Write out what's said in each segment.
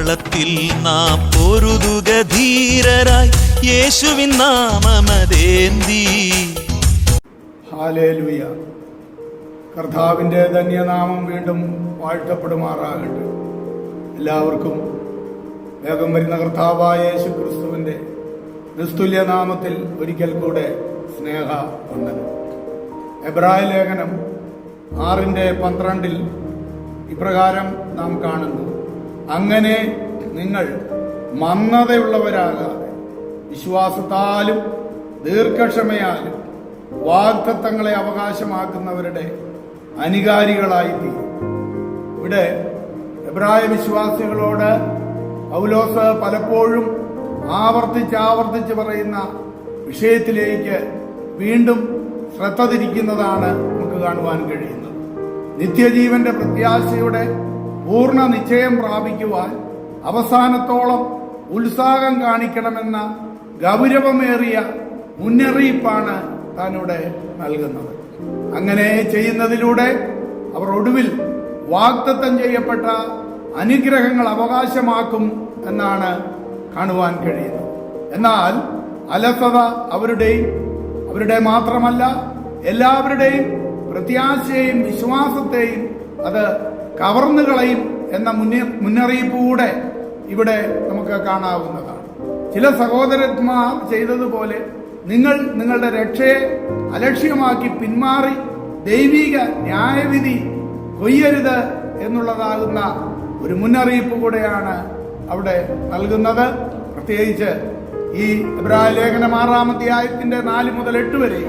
കളത്തിൽ നാം പൊരുതുക ധീരരായി യേശുവിൻ നാമമതേന്തി. കർത്താവിന്റെ ധന്യനാമം വീണ്ടും വാഴ്ത്തപ്പെടുമാറാകട്ടെ. എല്ലാവർക്കും വേഗം വരുന്ന കർത്താവായ യേശു ക്രിസ്തുവിന്റെ നാമത്തിൽ ഒരിക്കൽ കൂടെ സ്നേഹ വന്ദനം എബ്രായ ലേഖനം ആറിന്റെ പന്ത്രണ്ടിൽ ഇപ്രകാരം നാം കാണുന്നു. അങ്ങനെ നിങ്ങൾ മന്ദതയുള്ളവരാകാതെ വിശ്വാസത്താലും ദീർഘക്ഷമയാലും വാഗ്ദത്തങ്ങളെ അവകാശമാക്കുന്നവരുടെ അനുകാരികളായി തീരും ഇവിടെ എബ്രായ വിശ്വാസികളോട് പൗലോസ് പലപ്പോഴും ആവർത്തിച്ച് ആവർത്തിച്ച് പറയുന്ന വിഷയത്തിലേക്ക് വീണ്ടും ശ്രദ്ധ തിരിക്കുന്നതാണ് നമുക്ക് കാണുവാൻ കഴിയുന്നത്. നിത്യജീവന്റെ പ്രത്യാശയുടെ പൂർണ നിശ്ചയം പ്രാപിക്കുവാൻ അവസാനത്തോളം ഉത്സാഹം കാണിക്കണമെന്ന ഗൗരവമേറിയ മുന്നറിയിപ്പാണ് താനിവിടെ നൽകുന്നത്. അങ്ങനെ ചെയ്യുന്നതിലൂടെ അവർ ഒടുവിൽ വാഗ്ദത്തം ചെയ്യപ്പെട്ട അനുഗ്രഹങ്ങൾ അവകാശമാക്കും എന്നാണ് കാണുവാൻ കഴിയുന്നത്. എന്നാൽ അലസത അവരുടെയും അവരുടെ മാത്രമല്ല എല്ലാവരുടെയും പ്രത്യാശയെയും വിശ്വാസത്തെയും അത് കവർന്നു കളയും എന്ന മുന്നേ മുന്നറിയിപ്പൂടെ ഇവിടെ നമുക്ക് കാണാവുന്നതാണ്. ചില സഹോദരന്മാർ ചെയ്തതുപോലെ നിങ്ങൾ നിങ്ങളുടെ രക്ഷയെ അലക്ഷ്യമാക്കി പിന്മാറി ദൈവിക ന്യായവിധി കൊയ്യരുത് എന്നുള്ളതാകുന്ന ഒരു മുന്നറിയിപ്പ് കൂടെയാണ് അവിടെ നൽകുന്നത്. പ്രത്യേകിച്ച് ഈ ഇബ്രാഹിം ലേഖനം ആറാമത്തെ അധ്യായത്തിന്റെ നാല് മുതൽ എട്ട് വരെ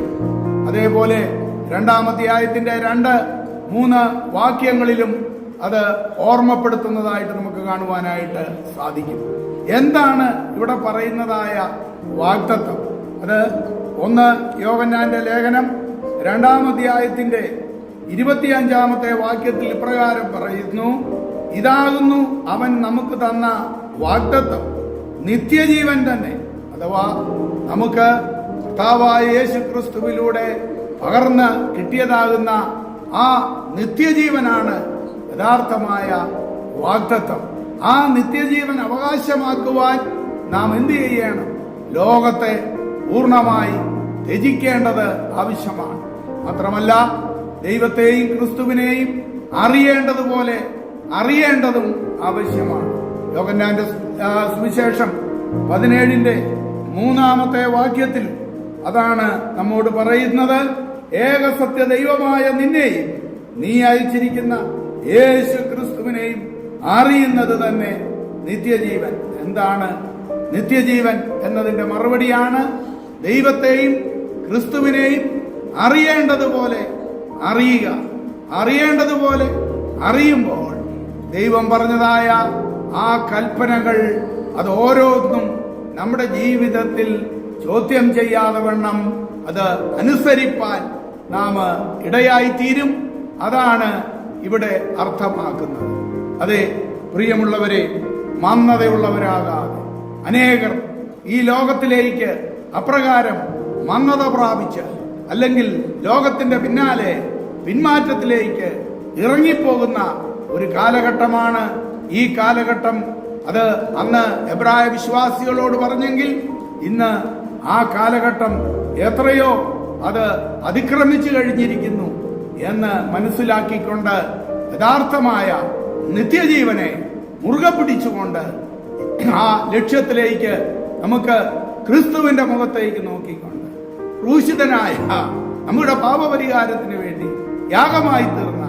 അതേപോലെ രണ്ടാമത്തെ ആയത്തിന്റെ രണ്ട് മൂന്ന് വാക്യങ്ങളിലും അത് ഓർമ്മപ്പെടുത്തുന്നതായിട്ട് നമുക്ക് കാണുവാനായിട്ട് സാധിക്കും. എന്താണ് ഇവിടെ പറയുന്നതായ വാഗ്ദത്വം അത് ഒന്ന് യോഗന്നാന്റെ ലേഖനം രണ്ടാം അധ്യായത്തിന്റെ ഇരുപത്തിയഞ്ചാമത്തെ വാക്യത്തിൽ ഇപ്രകാരം പറയുന്നു ഇതാകുന്നു അവൻ നമുക്ക് തന്ന വാഗ്ദത്വം നിത്യജീവൻ തന്നെ. അഥവാ നമുക്ക് കർത്താവായ യേശു ക്രിസ്തുവിലൂടെ പകർന്ന് കിട്ടിയതാകുന്ന ആ നിത്യജീവനാണ് യഥാർത്ഥമായ വാഗ്ദത്വം ആ നിത്യജീവൻ അവകാശമാക്കുവാൻ നാം എന്ത് ചെയ്യണം? ലോകത്തെ പൂർണമായി ത്യജിക്കേണ്ടത് ആവശ്യമാണ്. മാത്രമല്ല ദൈവത്തെയും ക്രിസ്തുവിനെയും അറിയേണ്ടതുപോലെ അറിയേണ്ടതും ആവശ്യമാണ്. ലോകന്നാന്റെ സുവിശേഷം പതിനേഴിന്റെ മൂന്നാമത്തെ വാക്യത്തിൽ അതാണ് നമ്മോട് പറയുന്നത്. ഏകസത്യ ദൈവമായ നിന്നെയും നീ അയച്ചിരിക്കുന്ന യേശു ക്രിസ്തുവിനെയും അറിയുന്നത് തന്നെ നിത്യജീവൻ. എന്താണ് നിത്യജീവൻ എന്നതിന്റെ മറുപടിയാണ് ദൈവത്തെയും ക്രിസ്തുവിനെയും അറിയേണ്ടതുപോലെ അറിയുക. അറിയേണ്ടതുപോലെ അറിയുമ്പോൾ ദൈവം പറഞ്ഞതായ ആ കൽപ്പനകൾ അത് ഓരോന്നും നമ്മുടെ ജീവിതത്തിൽ ചോദ്യം ചെയ്യാതെ വണ്ണം അത് അനുസരിപ്പാൻ നാം ഇടയായിത്തീരും. അതാണ് ഇവിടെ അർത്ഥമാക്കുന്നത്. അതെ പ്രിയമുള്ളവരെ മന്ദതയുള്ളവരാകാതെ അനേകർ ഈ ലോകത്തിലേക്ക് അപ്രകാരം മന്ദത പ്രാപിച്ച് അല്ലെങ്കിൽ ലോകത്തിന്റെ പിന്നാലെ പിന്മാറ്റത്തിലേക്ക് ഇറങ്ങിപ്പോകുന്ന ഒരു കാലഘട്ടമാണ് ഈ കാലഘട്ടം. അത് അന്ന് എബ്രായ വിശ്വാസികളോട് പറഞ്ഞെങ്കിൽ ഇന്ന് ആ കാലഘട്ടം എത്രയോ അത് അതിക്രമിച്ചു കഴിഞ്ഞിരിക്കുന്നു. എന്ന് മനസ്സിലാക്കിക്കൊണ്ട് യഥാർത്ഥമായ നിത്യജീവനെ മുറുകെ പിടിച്ചുകൊണ്ട് ആ ലക്ഷ്യത്തിലേക്ക് നമുക്ക് ക്രിസ്തുവിന്റെ മുഖത്തേക്ക് നോക്കിക്കൊണ്ട് ക്രൂശിതനായ നമ്മുടെ പാപപരിഹാരത്തിന് വേണ്ടി യാഗമായി തീർന്ന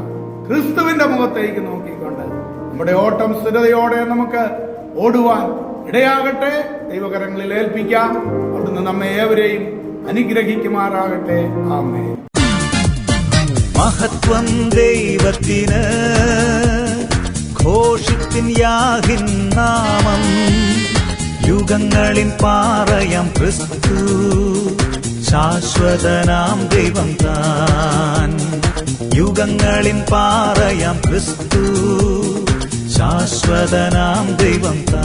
ക്രിസ്തുവിന്റെ മുഖത്തേക്ക് നോക്കിക്കൊണ്ട് നമ്മുടെ ഓട്ടം സ്ഥിരതയോടെ നമുക്ക് ഓടുവാൻ ഇടയാകട്ടെ. ദൈവകരങ്ങളിൽ ഏൽപ്പിക്കാം. അവിടുന്ന് നമ്മെ ഏവരെയും അനുഗ്രഹിക്കുമാറാകട്ടെ. ആമേ മഹത്വം ദൈവത്തിന്. ഘോഷിത്തിൻ യാഹിൻ നാമം. യുഗങ്ങളിൽ പാറയം ക്രിസ്തു. ശാശ്വതനാം ദൈവം താൻ. യുഗങ്ങളിൽ പാറയം ക്രിസ്തു. ശാശ്വതനാം ദൈവം താൻ.